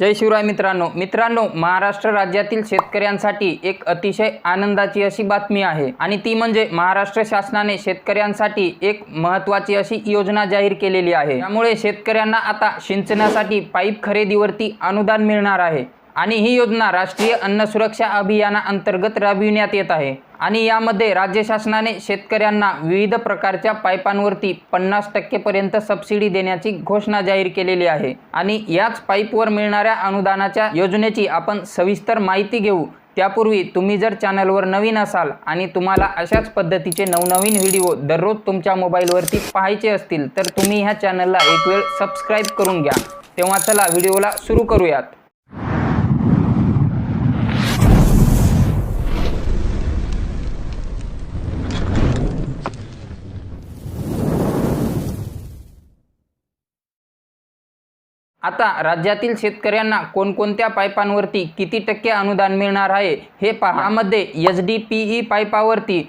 जय शिवराय मित्रांनो. मित्रांनो महाराष्ट्र राज्यातील शेतकऱ्यांसाठी एक अतिशय आनंदाची अशी बातमी आहे. आणि ती म्हणजे महाराष्ट्र शासनाने शेतकऱ्यांसाठी एक महत्त्वाची अशी योजना जाहीर केलेली आहे. त्यामुळे शेतकऱ्यांना आता सिंचनासाठी पाईप खरेदीवरती अनुदान मिळणार आहे. आणि ही योजना राष्ट्रीय अन्न सुरक्षा अभियानाअंतर्गत राबविण्यात येत आहे. आणि यामध्ये राज्य शासनाने शेतकऱ्यांना विविध प्रकारच्या पाईपांवरती पन्नास टक्केपर्यंत सबसिडी देण्याची घोषणा जाहीर केलेली आहे. आणि याच पाईपवर मिळणाऱ्या अनुदानाच्या योजनेची आपण सविस्तर माहिती घेऊ. त्यापूर्वी तुम्ही जर चॅनलवर नवीन असाल आणि तुम्हाला अशाच पद्धतीचे नवनवीन व्हिडिओ दररोज तुमच्या मोबाईलवरती पाहायचे असतील तर तुम्ही ह्या चॅनलला एक वेळ सबस्क्राईब करून घ्या. तेव्हा चला व्हिडिओला सुरू करूयात. आता राज्यातील शेतकऱ्यांना कोणकोणत्या पाईपांवरती किती टक्के अनुदान मिळणार आहे हे पहामध्ये एच डी पी ई पाईपावरती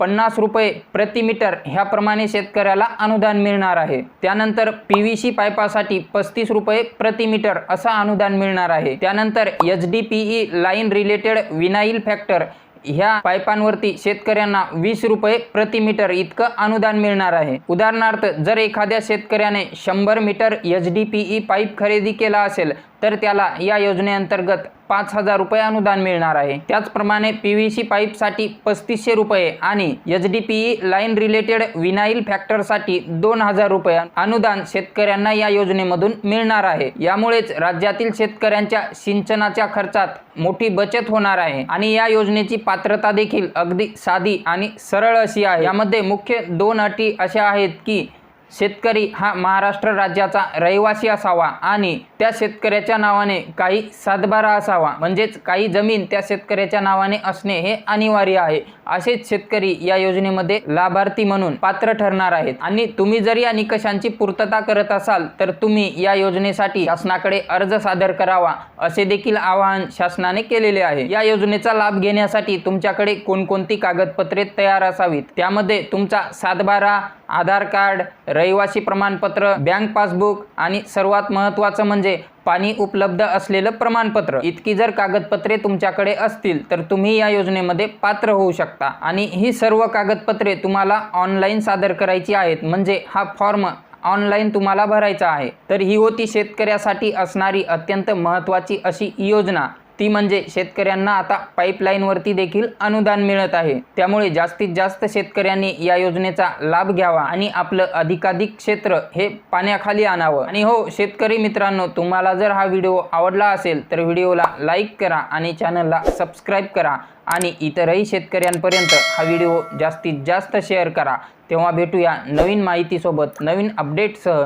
पन्नास रुपये प्रति मीटर ह्याप्रमाणे शेतकऱ्याला अनुदान मिळणार आहे. त्यानंतर पी व्ही सी पाईपासाठी पस्तीस रुपये प्रति मीटर असं अनुदान मिळणार आहे. त्यानंतर H D P E line related vinyl factor ह्या पाईपांवरती शेतकऱ्यांना वीस रुपये प्रति मीटर इतकं अनुदान मिळणार आहे. उदाहरणार्थ जर एखाद्या शेतकऱ्याने शंभर metre H D P E pipe खरेदी केला असेल तर त्याला या योजनेअंतर्गत पाच हजार रुपये अनुदान मिळणार आहे. त्याचप्रमाणे पी व्ही सी पाईपसाठी पस्तीसशे रुपये आणि H D P E line related vinyl फॅक्टरसाठी दोन हजार रुपये अनुदान शेतकऱ्यांना या योजनेमधून मिळणार आहे. यामुळेच राज्यातील शेतकऱ्यांच्या सिंचनाच्या खर्चात मोठी बचत होणार आहे आणि या योजनेची पात्रता देखील अगदी साधी आणि सरळ अशी आहे. यामध्ये मुख्य दोन अटी अशा आहेत की शेतकरी हा महाराष्ट्र राज्याचा रहिवासी असावा आणि त्या शेतकऱ्याच्या नावाने काही सातबारा असावा. म्हणजेच काही जमीन त्या शेतकऱ्याच्या नावाने असणे हे अनिवार्य आहे. असेच शेतकरी या योजनेमध्ये लाभार्थी म्हणून पात्र ठरणार आहेत. आणि तुम्ही जर या निकषांची पूर्तता करत असाल तर तुम्ही या योजनेसाठी शासनाकडे अर्ज सादर करावा असे देखील आवाहन शासनाने केलेले आहे. या योजनेचा लाभ घेण्यासाठी तुमच्याकडे कोणकोणती कागदपत्रे तयार असावीत? त्यामध्ये तुमचा सातबारा आधार कार्ड रहिवासी प्रमाणपत्र बँक पासबुक आणि सर्वात महत्त्वाचं म्हणजे पाणी उपलब्ध असलेलं प्रमाणपत्र. इतकी जर कागदपत्रे तुमच्याकडे असतील तर तुम्ही या योजनेमध्ये पात्र होऊ शकता. आणि ही सर्व कागदपत्रे तुम्हाला ऑनलाईन सादर करायची आहेत. म्हणजे हा फॉर्म ऑनलाईन तुम्हाला भरायचा आहे. तर ही होती शेतकऱ्यासाठी असणारी अत्यंत महत्त्वाची अशी योजना. ती म्हणजे शेतकऱ्यांना आता पाईपलाईनवरती देखील अनुदान मिळत आहे. त्यामुळे जास्तीत जास्त शेतकऱ्यांनी या योजनेचा लाभ घ्यावा आणि आपलं अधिकाधिक क्षेत्र हे पाण्याखाली आणावं. आणि हो शेतकरी मित्रांनो तुम्हाला जर हा व्हिडिओ आवडला असेल तर व्हिडिओला लाईक करा आणि चॅनलला सबस्क्राईब करा. आणि इतरही शेतकऱ्यांपर्यंत हा व्हिडिओ जास्तीत जास्त शेअर करा. तेव्हा भेटूया नवीन माहितीसोबत नवीन अपडेटसह.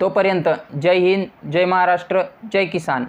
तोपर्यंत जय हिंद जय महाराष्ट्र जय किसान.